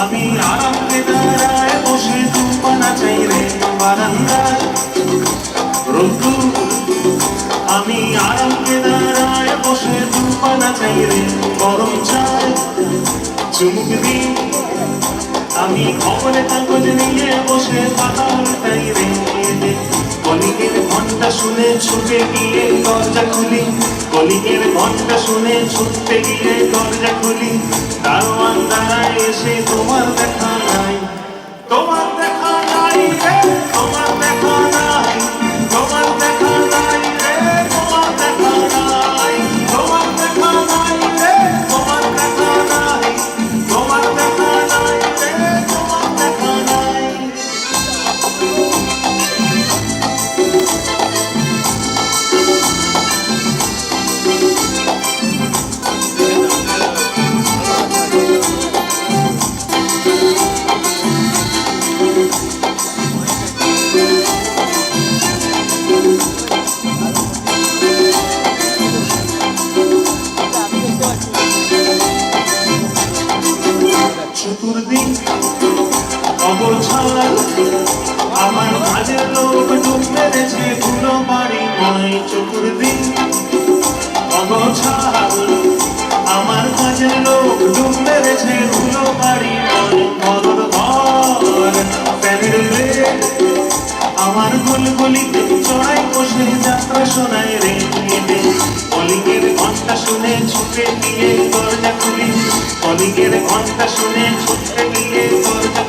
আমি আরামে দাঁড়ায়, বসে দুপানা চাই রে, বারান্দায়। রুদ্ধু আমি আরামে দাঁড়ায়, বসে দুপানা চাই। চুমুক দিই আমি খবরে কাগজ নিয়ে বসে পাতা উল্টাই রে। কলিগের ঘণ্টা শুনে ছুটে গিয়ে দরজা খুলি। কলিকের ঘণ্টা শুনে ছুটতে গিয়ে দরজা খুলি। দারোয়ান দাঁড়ায় এসে তোমার দেখা নাই। তোমার আমার কাজের লোক ডুব মেরেছে, ধুলো বাড়ি নয় চতুর্দিক অগোছাল, আমার কাজের লোক ডুব মেরেছে, ধুলো বাড়ি রে। আমার গুলগুলিতে চড়াই বসে, যাত্রা শোনায় রে কলিগের ঘণ্টা শুনে ছুটে গিয়ে দরজা খুলি। কলিগের ঘণ্টা শুনে ছুটে গিয়ে দরজা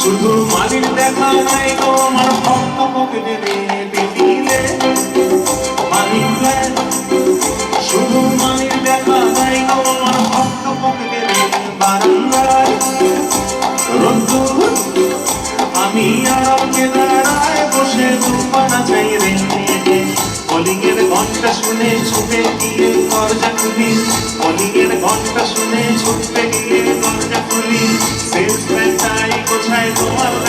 শুধু মালির দেখা নাই গো, আমার ভক্ত পকেটে দিলে মালিক শুধু মালির দেখা নাই গো, আমার ভক্ত পকেটে বারান্দায়। আমি আরামে দাঁড়ায় বসে দুপানা চাই রে। কলিগের ঘণ্টা শুনে ছুটে গিয়ে দরজা খুলি। কলিগের ঘণ্টা শুনে ছুটে গিয়ে দরজা খুলি শেষ বেটাই কোথায় তোমার